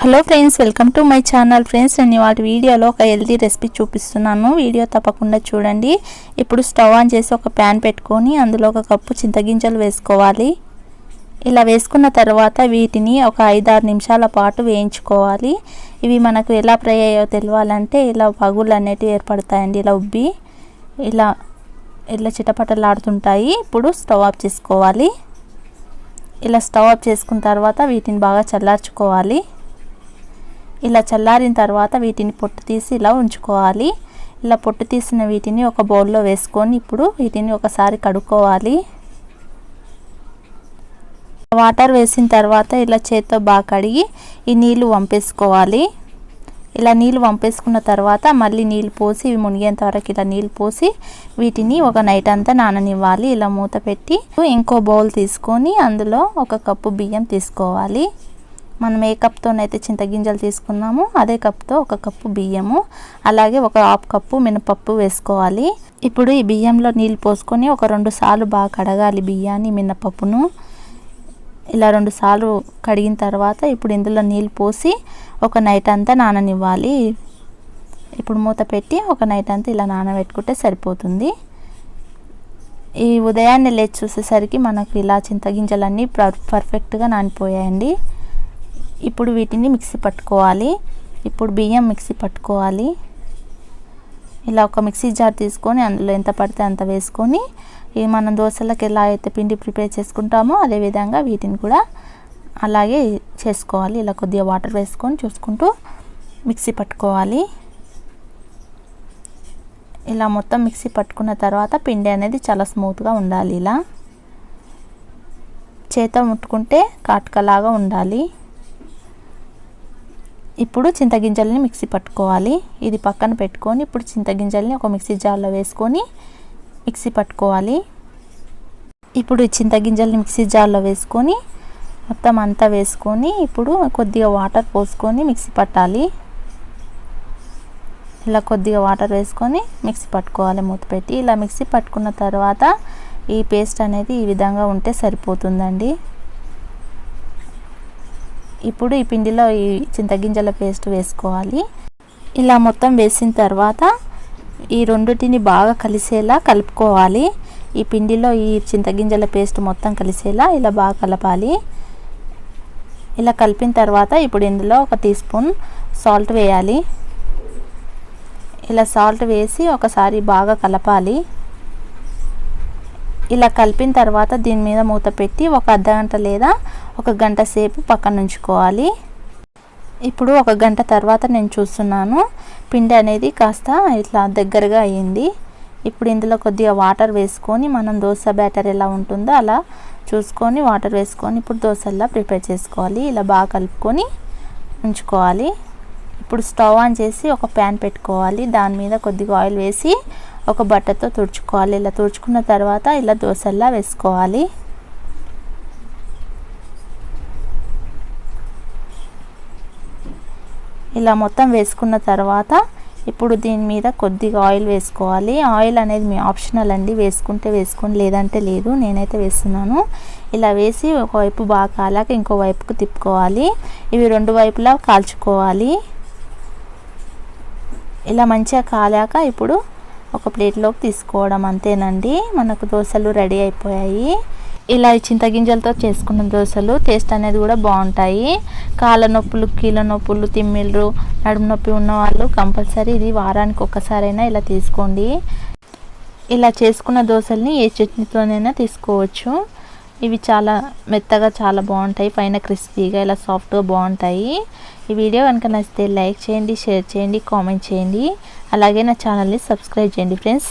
Hello friends welcome to my channel friends నేను వాటి వీడియోలో ఒక హెల్తీ రెసిపీ చూపిస్తున్నాను. వీడియో తప్పకుండా చూడండి. ఇప్పుడు స్టవ్ ఆన్ చేసి ఒక ప్యాన్ పెట్టుకొని అందులో ఒక కప్పు చింతగింజలు వేసుకోవాలి. ఇలా వేసుకున్న తర్వాత వీటిని ఒక ఐదారు నిమిషాల పాటు వేయించుకోవాలి. ఇవి మనకు ఎలా ఫ్రై అయ్యో తెలియాలంటే ఇలా పగులు అనేటివి ఏర్పడతాయండి. ఇలా ఉబ్బి ఇలా ఇలా చిటపటలాడుతుంటాయి ఇప్పుడు స్టవ్ ఆఫ్ చేసుకోవాలి. ఇలా స్టవ్ ఆఫ్ చేసుకున్న తర్వాత వీటిని బాగా చల్లార్చుకోవాలి. ఇలా చల్లారిన తర్వాత వీటిని పొట్టు తీసి ఇలా ఉంచుకోవాలి. ఇలా పొట్టు తీసిన వీటిని ఒక బౌల్లో వేసుకొని ఇప్పుడు వీటిని ఒకసారి కడుక్కోవాలి. వాటర్ వేసిన తర్వాత ఇలా చేత్తో బాగా కడిగి ఈ నీళ్ళు వంపేసుకోవాలి. ఇలా నీళ్ళు వంపేసుకున్న తర్వాత మళ్ళీ నీళ్ళు పోసి ఇవి మునిగేంత వరకు ఇలా నీళ్ళు పోసి వీటిని ఒక నైట్ అంతా నాననివ్వాలి. ఇలా మూత పెట్టి ఇంకో బౌల్ తీసుకొని అందులో ఒక కప్పు బియ్యం తీసుకోవాలి. మనం ఏ కప్తోనైతే చింతగింజలు తీసుకున్నామో అదే కప్తో ఒక కప్పు బియ్యము అలాగే ఒక హాఫ్ కప్పు మినపప్పు వేసుకోవాలి. ఇప్పుడు ఈ బియ్యంలో నీళ్ళు పోసుకొని ఒక రెండు సార్లు బాగా కడగాలి బియ్యాన్ని మినపప్పును. ఇలా రెండు సార్లు కడిగిన తర్వాత ఇప్పుడు ఇందులో నీళ్ళు పోసి ఒక నైట్ అంతా నాననివ్వాలి. ఇప్పుడు మూత పెట్టి ఒక నైట్ అంతా ఇలా నానబెట్టుకుంటే సరిపోతుంది. ఈ ఉదయాన్నే లేచి చూసేసరికి మనకు ఇలా చింతగింజలన్నీ పర్ఫెక్ట్గా నానిపోయాయండి. ఇప్పుడు వీటిని మిక్సీ పట్టుకోవాలి. ఇప్పుడు బియ్యం మిక్సీ పట్టుకోవాలి. ఇలా ఒక మిక్సీ జార్ తీసుకొని అందులో ఎంత పడితే అంత వేసుకొని ఈ మనం దోశలకు ఎలా అయితే పిండి ప్రిపేర్ చేసుకుంటామో అదేవిధంగా వీటిని కూడా అలాగే చేసుకోవాలి. ఇలా కొద్దిగా వాటర్ వేసుకొని చూసుకుంటూ మిక్సీ పట్టుకోవాలి. ఇలా మొత్తం మిక్సీ పట్టుకున్న తర్వాత పిండి అనేది చాలా స్మూత్గా ఉండాలి. ఇలా చేత ముట్టుకుంటే కాటుకలాగా ఉండాలి. ఇప్పుడు చింతగింజల్ని మిక్సీ పట్టుకోవాలి. ఇది పక్కన పెట్టుకొని ఇప్పుడు చింతగింజల్ని ఒక మిక్సీ జార్లో వేసుకొని మిక్సీ పట్టుకోవాలి. ఇప్పుడు చింతగింజల్ని మిక్సీ జార్లో వేసుకొని మొత్తం అంతా వేసుకొని ఇప్పుడు కొద్దిగా వాటర్ పోసుకొని మిక్సీ పట్టాలి. ఇలా కొద్దిగా వాటర్ వేసుకొని మిక్సీ పట్టుకోవాలి మూత పెట్టి. ఇలా మిక్సీ పట్టుకున్న తర్వాత ఈ పేస్ట్ అనేది ఈ విధంగా ఉంటే సరిపోతుందండి. ఇప్పుడు ఈ పిండిలో ఈ చింతగింజల పేస్ట్ వేసుకోవాలి. ఇలా మొత్తం వేసిన తర్వాత ఈ రెండుటిని బాగా కలిసేలా కలుపుకోవాలి. ఈ పిండిలో ఈ చింతగింజల పేస్ట్ మొత్తం కలిసేలా ఇలా బాగా కలపాలి. ఇలా కలిపిన తర్వాత ఇప్పుడు ఇందులో ఒక టీ స్పూన్ సాల్ట్ వేయాలి. ఇలా సాల్ట్ వేసి ఒకసారి బాగా కలపాలి. ఇలా కలిపిన తర్వాత దీని మీద మూత పెట్టి ఒక అర్ధగంట లేదా ఒక గంట సేపు పక్కన ఉంచుకోవాలి. ఇప్పుడు ఒక గంట తర్వాత నేను చూస్తున్నాను. పిండి అనేది కాస్త ఇట్లా దగ్గరగా అయ్యింది. ఇప్పుడు ఇందులో కొద్దిగా వాటర్ వేసుకొని మనం దోశ బ్యాటర్ ఎలా ఉంటుందో అలా చూసుకొని వాటర్ వేసుకొని ఇప్పుడు దోశల్లా ప్రిపేర్ చేసుకోవాలి. ఇలా బాగా కలుపుకొని ఉంచుకోవాలి. ఇప్పుడు స్టవ్ ఆన్ చేసి ఒక ప్యాన్ పెట్టుకోవాలి. దాని మీద కొద్దిగా ఆయిల్ వేసి ఒక బట్టతో తుడుచుకోవాలి. ఇలా తుడుచుకున్న తర్వాత ఇలా దోశల్లా వేసుకోవాలి. ఇలా మొత్తం వేసుకున్న తర్వాత ఇప్పుడు దీని మీద కొద్దిగా ఆయిల్ వేసుకోవాలి. ఆయిల్ అనేది మీ ఆప్షనల్ అండి. వేసుకుంటే వేసుకోండి లేదంటే లేదు. నేనైతే వేస్తున్నాను. ఇలా వేసి ఒకవైపు బాగా కాలాక ఇంకో వైపుకు తిప్పుకోవాలి. ఇవి రెండు వైపులా కాల్చుకోవాలి. ఇలా మంచిగా కాలాక ఇప్పుడు ఒక ప్లేట్లోకి తీసుకోవడం అంతేనండి. మనకు దోశలు రెడీ అయిపోయాయి. ఇలా చింతగింజలతో చేసుకున్న దోశలు టేస్ట్ అనేది కూడా బాగుంటాయి. కాళ్ళ నొప్పులు కీళ్ళ నొప్పులు తిమ్మిళ్ళు నడుము నొప్పి ఉన్న వాళ్ళు కంపల్సరీ ఇది వారానికి ఒక్కసారైనా ఇలా తీసుకోండి. ఇలా చేసుకున్న దోశల్ని ఏ చట్నీతోనైనా తీసుకోవచ్చు. ఇవి చాలా మెత్తగా చాలా బాగుంటాయి. పైన క్రిస్పీగా ఇలా సాఫ్ట్గా బాగుంటాయి. ఈ వీడియో కనుక నచ్చితే లైక్ చేయండి షేర్ చేయండి కామెంట్ చేయండి. అలాగే నా ఛానల్ని సబ్స్క్రైబ్ చేయండి ఫ్రెండ్స్.